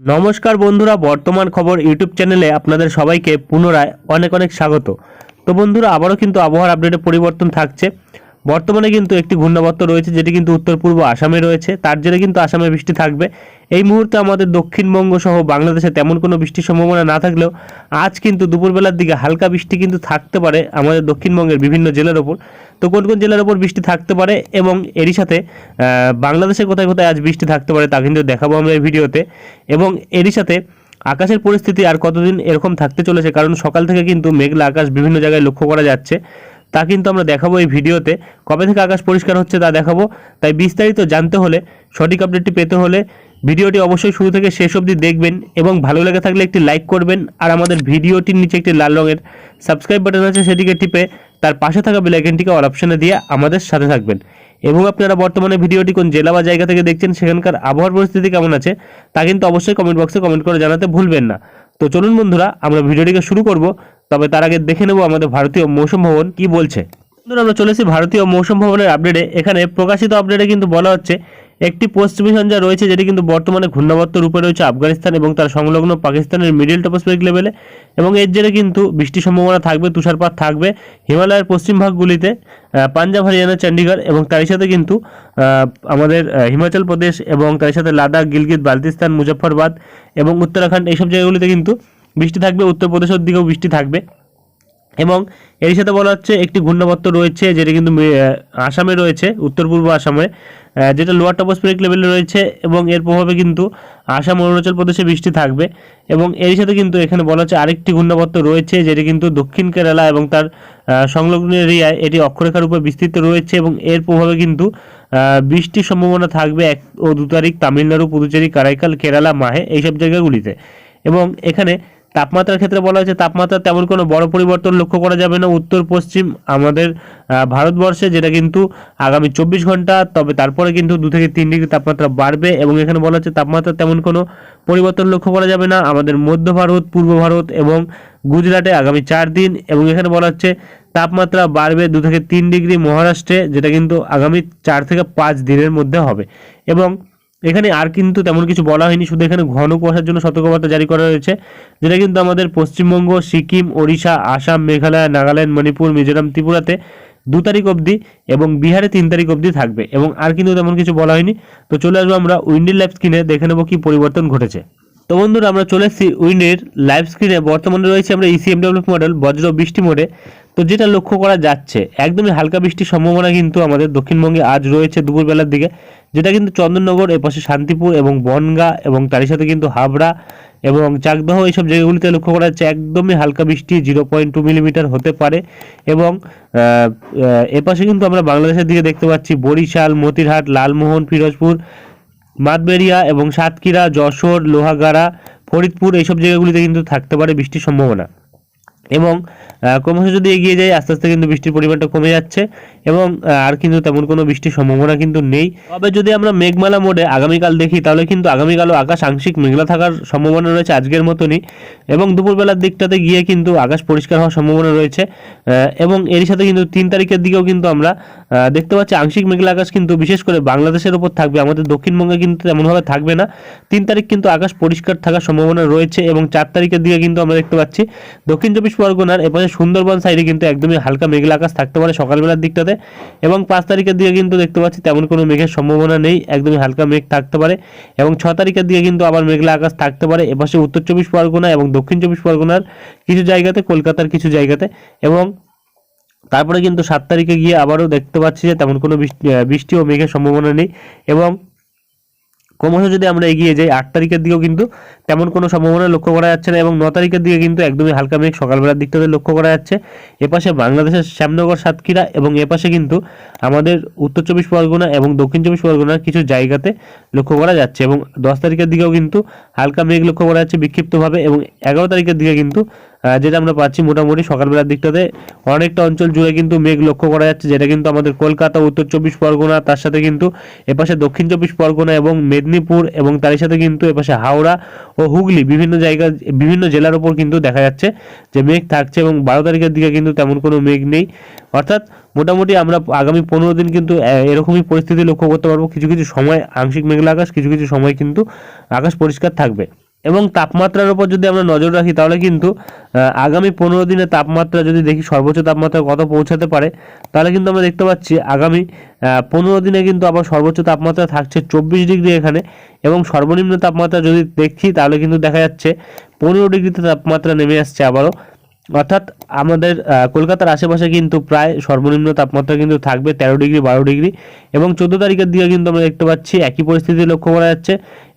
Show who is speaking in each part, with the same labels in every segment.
Speaker 1: নমস্কার বন্ধুরা, বর্তমান খবর ইউটিউব চ্যানেলে আপনাদের সবাইকে পুনরায় অনেক অনেক স্বাগত। তো বন্ধুরা, আবারও কিন্তু আবহাওয়ার আপডেটে পরিবর্তন থাকছে। বর্তমানে কিন্তু একটি ঘূর্ণাবর্ত রয়েছে যেটি কিন্তু উত্তর পূর্ব আসামে রয়েছে। তার জেরে কিন্তু আসামে বৃষ্টি থাকবে। এই মুহূর্তে আমাদের দক্ষিণবঙ্গ সহ বাংলাদেশে তেমন কোনো বৃষ্টির সম্ভাবনা না থাকলেও আজ কিন্তু দুপুরবেলার দিকে হালকা বৃষ্টি কিন্তু থাকতে পারে আমাদের দক্ষিণবঙ্গের বিভিন্ন জেলার ওপর। তো কোন কোন জেলার ওপর বৃষ্টি থাকতে পারে এবং এরই সাথে আহ, বাংলাদেশের কোথায় কোথায় আজ বৃষ্টি থাকতে পারে তা কিন্তু দেখাবো আমরা এই ভিডিওতে। এবং এরই সাথে আকাশের পরিস্থিতি আর কতদিন এরকম থাকতে চলেছে কারণ সকাল থেকে কিন্তু মেঘলা আকাশ বিভিন্ন জায়গায় লক্ষ্য করা যাচ্ছে। তা কিন্তু আমরা দেখাবো এই ভিডিওতে। কবে থেকে আকাশ পরিষ্কার হচ্ছে তা দেখাবো। তাই বিস্তারিত জানতে হলে, সঠিক আপডেটটি পেতে হলে ভিডিওটি অবশ্যই শুরু থেকে শেষ অবধি দেখবেন এবং ভালো লেগে থাকলে একটি লাইক করবেন আর আমাদের ভিডিওটির নিচে একটি লাল রঙের সাবস্ক্রাইব বাটন আছে সেটিকে টিপে তার পাশে থাকা বেলাইকনটিকে অল অপশানে দিয়ে আমাদের সাথে থাকবেন। এবং আপনারা বর্তমানে ভিডিওটি কোন জেলা বা জায়গা থেকে দেখছেন, সেখানকার আবহাওয়ার পরিস্থিতি কেমন আছে তা কিন্তু অবশ্যই কমেন্ট বক্সে কমেন্ট করে জানাতে ভুলবেন না। তো চলুন বন্ধুরা, আমরা ভিডিওটিকে শুরু করব, তবে তার আগে দেখে নেব আমাদের ভারতীয় মৌসুম ভবন কি বলছে। বন্ধুরা, আমরা চলেছি ভারতীয় মৌসুম ভবনের আপডেটে এখানে প্রকাশিত আপডেটে কিন্তু বলা হচ্ছে একটি পশ্চিমী সঞ্জা রয়েছে, যেটি কিন্তু বর্তমানে ঘূর্ণাবর্ত রূপে রয়েছে আফগানিস্তান এবং তার সংলগ্ন পাকিস্তানের মিডিল টপোস্ফেরিক লেভেলে এবং এর জেরে কিন্তু বৃষ্টির সম্ভাবনা থাকবে, তুষারপাত থাকবে। হিমালয়ের পশ্চিম ভাগগুলিতে পাঞ্জাব, হরিয়ানা, চণ্ডীগড় এবং তারই সাথে কিন্তু আমাদের হিমাচল প্রদেশ এবং তার সাথে লাদাখ, গিলগিত বালতিস্তান মুজফ্ফরবাদ এবং উত্তরাখণ্ড, এইসব জায়গাগুলিতে কিন্তু বৃষ্টি থাকবে, উত্তরপ্রদেশের দিকেও বৃষ্টি থাকবে। এবং এর সাথে বলা হচ্ছে একটি ঘূর্ণাবর্ত রয়েছে যেটা কিন্তু আসামে রয়েছে, উত্তর পূর্ব আসামে যেটা লোয়ার টপোস্ফেরিক লেভেলে রয়েছে এবং এর প্রভাবে কিন্তু আসাম, অরুণাচল প্রদেশে বৃষ্টি থাকবে এবং এর সাথে কিন্তু এখানে বলা হচ্ছে আরেকটি ঘূর্ণাবর্ত রয়েছে যেটি কিন্তু দক্ষিণ কেরালা এবং তার সংলগ্ন এরিয়ায় এটি অক্ষরেখার উপর বিস্তৃত রয়েছে এবং এর প্রভাবে কিন্তু বৃষ্টির সম্ভাবনা থাকবে এক ও দু তারিখ তামিলনাড়ু, পুদুচেরি, কারাইকাল, কেরালা, মাহে, এইসব জায়গাগুলিতে এবং এখানে তাপমাত্রার ক্ষেত্রে বলা হয়েছে তাপমাত্রা তেমন কোনো বড় পরিবর্তন লক্ষ্য করা যাবে না। উত্তর, পশ্চিম আমাদের ভারতবর্ষে যেটা কিন্তু আগামী চব্বিশ ঘণ্টা, তবে তারপরে কিন্তু দু থেকে তিন ডিগ্রি তাপমাত্রা বাড়বে এবং এখানে বলা হচ্ছে তাপমাত্রা তেমন কোনো পরিবর্তন লক্ষ্য করা যাবে না। আমাদের মধ্য ভারত, পূর্ব ভারত এবং গুজরাটে আগামী চার দিন এবং এখানে বলা হচ্ছে তাপমাত্রা বাড়বে দু থেকে তিন ডিগ্রি মহারাষ্ট্রে, যেটা কিন্তু আগামী চার থেকে পাঁচ দিনের মধ্যে হবে। এবং এখানে আর কিন্তু তেমন কিছু বলা হয়নি, শুধু এখানে ঘন কুয়াশার জন্য সতর্কবার্তা জারি করা হয়েছে, যেটা কিন্তু আমাদের পশ্চিমবঙ্গ, সিকিম, ওড়িশা, আসাম, মেঘালয়, নাগাল্যান্ড, মণিপুর, মিজোরাম, ত্রিপুরাতে দু তারিখ অবধি এবং বিহারে তিন তারিখ অবধি থাকবে এবং আর কিন্তু তেমন কিছু বলা হয়নি। তো চলে আসব আমরা উইন্ডিল লাইভ স্ক্রিনে, দেখে নেব কি পরিবর্তন ঘটেছে। তো বন্ধুরা, আমরা চলে এসেছি উইন্ডের লাইভ স্ক্রিনে বর্তমানে রয়েছে আমরা E ইসিএমডব্লিউ মডেল বজ্র বৃষ্টি মোডে তো যেটা লক্ষ্য করা যাচ্ছে, একদমই হালকা বৃষ্টির সম্ভাবনা কিন্তু আমাদের দক্ষিণবঙ্গে আজ রয়েছে দুপুরবেলার দিকে, যেটা কিন্তু চন্দননগর, এপাশে শান্তিপুর এবং বনগা এবং তারই সাথে কিন্তু হাবড়া এবং চাকদহ এইসব জায়গাগুলিতে লক্ষ্য করা যাচ্ছে, একদমই হালকা বৃষ্টি জিরো পয়েন্ট টু মিলিমিটার হতে পারে এবং এপাশে কিন্তু আমরা বাংলাদেশের দিকে দেখতে পাচ্ছি বরিশাল, মতিরহাট, লালমোহন ফিরোজপুর মাতবেরিয়া এবং সাতক্ষীরা, যশোর, লোহাগাড়া, ফরিদপুর এইসব জায়গাগুলিতে কিন্তু থাকতে পারে বৃষ্টির সম্ভাবনা। এবং ক্রমশ যদি এগিয়ে যায়, আস্তে আস্তে কিন্তু বৃষ্টির পরিমাণটা কমে যাচ্ছে এবং আর কিন্তু তেমন কোনো বৃষ্টির সম্ভাবনা কিন্তু নেই। তবে যদি আমরা মেঘমালা মোডে আগামীকাল দেখি, তাহলে কিন্তু আগামীকালও আকাশ আংশিক মেঘলা থাকার সম্ভাবনা রয়েছে আজকের মতনই। এবং দুপুরবেলার দিকটাতে গিয়ে কিন্তু আকাশ পরিষ্কার হওয়ার সম্ভাবনা রয়েছে। এবং এর সাথে কিন্তু তিন তারিখের দিকেও কিন্তু আমরা দেখতে পাচ্ছি আংশিক মেঘলা আকাশ কিন্তু বিশেষ করে বাংলাদেশের উপর থাকবে। আমাদের দক্ষিণবঙ্গে কিন্তু তেমনভাবে থাকবে না। তিন তারিখ কিন্তু আকাশ পরিষ্কার থাকার সম্ভাবনা রয়েছে এবং চার তারিখের দিকে কিন্তু আমরা দেখতে পাচ্ছি দক্ষিণ চব্বিশ পরগনার এপাশে সুন্দরবন সাইডে কিন্তু একদমই হালকা মেঘলা আকাশ থাকতে পারে সকালবেলার দিকটাতে এবং পাঁচ তারিখের দিকে কিন্তু দেখতে পাচ্ছি তেমন কোনো মেঘের সম্ভাবনা নেই, একদমই হালকা মেঘ থাকতে পারে এবং ছ তারিখের দিকে কিন্তু আবার মেঘলা আকাশ থাকতে পারে এপাশে উত্তর চব্বিশ পরগনা এবং দক্ষিণ চব্বিশ পরগনার কিছু জায়গাতে, কলকাতার কিছু জায়গাতে এবং তারপরে কিন্তু সাত তারিখে গিয়ে আবারও দেখতে পাচ্ছি যে তেমন কোনো বৃষ্টি ও মেঘের সম্ভাবনা নেই এবং ক্রমশ যদি আমরা এগিয়ে যাই, আট তারিখের দিকেও কিন্তু তেমন কোনো সম্ভাবনা লক্ষ্য করা যাচ্ছে না এবং ন তারিখের দিকে কিন্তু একদমই হালকা মেঘ সকালবেলার দিকটাতে লক্ষ্য করা যাচ্ছে। এপাশে বাংলাদেশের শ্যামনগর, সাতক্ষীরা এবং এপাশে কিন্তু আমাদের উত্তর চব্বিশ পরগনা এবং দক্ষিণ চব্বিশ পরগনার কিছু জায়গাতে লক্ষ্য করা যাচ্ছে এবং দশ তারিখের দিকেও কিন্তু হালকা মেঘ লক্ষ্য করা যাচ্ছে বিক্ষিপ্তভাবে এবং এগারো তারিখের দিকে কিন্তু যেটা আমরা পাচ্ছি মোটামুটি সকালবেলার দিকটাতে। অনেকটা অঞ্চল জুড়ে কিন্তু মেঘ লক্ষ্য করা যাচ্ছে, যেটা কিন্তু আমাদের কলকাতা, উত্তর চব্বিশ পরগনা, তার সাথে কিন্তু এপাশে দক্ষিণ চব্বিশ পরগনা এবং মেদিনীপুর এবং তার সাথে কিন্তু এপাশে হাওড়া ও হুগলি বিভিন্ন জায়গা, বিভিন্ন জেলার ওপর কিন্তু দেখা যাচ্ছে যে মেঘ থাকছে এবং বারো তারিখের দিকে কিন্তু তেমন কোনো মেঘ নেই। অর্থাৎ মোটামুটি আমরা আগামী পনেরো দিন কিন্তু এরকমই পরিস্থিতি লক্ষ্য করতে পারব। কিছু কিছু সময় আংশিক মেঘলা আকাশ, কিছু কিছু সময় কিন্তু আকাশ পরিষ্কার থাকবে। এবং তাপমাত্রার উপর যদি আমরা নজর রাখি, তাহলে কিন্তু আগামী পনেরো দিনে তাপমাত্রা যদি দেখি, সর্বোচ্চ তাপমাত্রা কত পৌঁছাতে পারে, তাহলে কিন্তু আমরা দেখতে পাচ্ছি আগামী পনেরো দিনে কিন্তু আবার সর্বোচ্চ তাপমাত্রা থাকছে চব্বিশ ডিগ্রি এখানে এবং সর্বনিম্ন তাপমাত্রা যদি দেখি, তাহলে কিন্তু দেখা যাচ্ছে পনেরো ডিগ্রিতে তাপমাত্রা নেমে আসছে আবারও। অর্থাৎ আমাদের কলকাতার আশেপাশে কিন্তু প্রায় সর্বনিম্ন তাপমাত্রা কিন্তু থাকবে তেরো ডিগ্রি, বারো ডিগ্রি এবং চোদ্দ তারিখের দিকে কিন্তু আমরা দেখতে পাচ্ছি একই পরিস্থিতি লক্ষ্য করা যাচ্ছে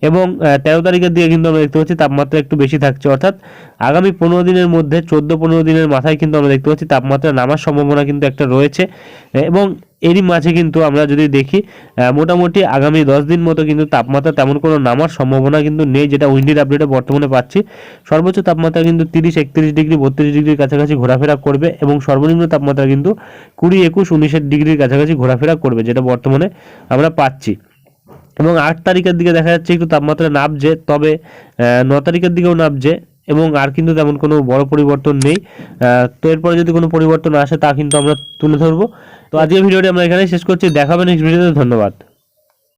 Speaker 1: এবং তেরো তারিখের দিকে কিন্তু আমরা দেখতে পাচ্ছি তাপমাত্রা একটু বেশি থাকছে। অর্থাৎ আগামী পনেরো দিনের মধ্যে, চোদ্দ পনেরো দিনের মাথায় কিন্তু আমরা দেখতে পাচ্ছি তাপমাত্রা নামার সম্ভাবনা কিন্তু একটা রয়েছে এবং এরই মাঝে কিন্তু আমরা যদি দেখি মোটামুটি আগামী দশ দিন মতো কিন্তু তাপমাত্রা তেমন কোনো নামার সম্ভাবনা কিন্তু নেই, যেটা উইন্ডির আপডেটে বর্তমানে পাচ্ছি। সর্বোচ্চ তাপমাত্রা কিন্তু তিরিশ, একত্রিশ ডিগ্রি, বত্রিশ ডিগ্রির কাছাকাছি ঘোরাফেরা করবে এবং সর্বনিম্ন তাপমাত্রা কিন্তু কুড়ি, একুশ, উনিশের ডিগ্রির কাছাকাছি ঘোরাফেরা করবে, যেটা বর্তমানে আমরা পাচ্ছি। এবং আট তারিখের দিকে দেখা যাচ্ছে একটু তাপমাত্রা নামছে, তবে ন তারিখের দিকেও নামছে। এবং আর কিন্তু তেমন কোনো বড় পরিবর্তন নেই। তো এরপরে যদি কোনো পরিবর্তন আসে, তা কিন্তু আমরা তুলে ধরবো। তো আজকের ভিডিওটি আমরা এখানে শেষ করছি। দেখাবেন নেক্সট ভিডিওতে ধন্যবাদ।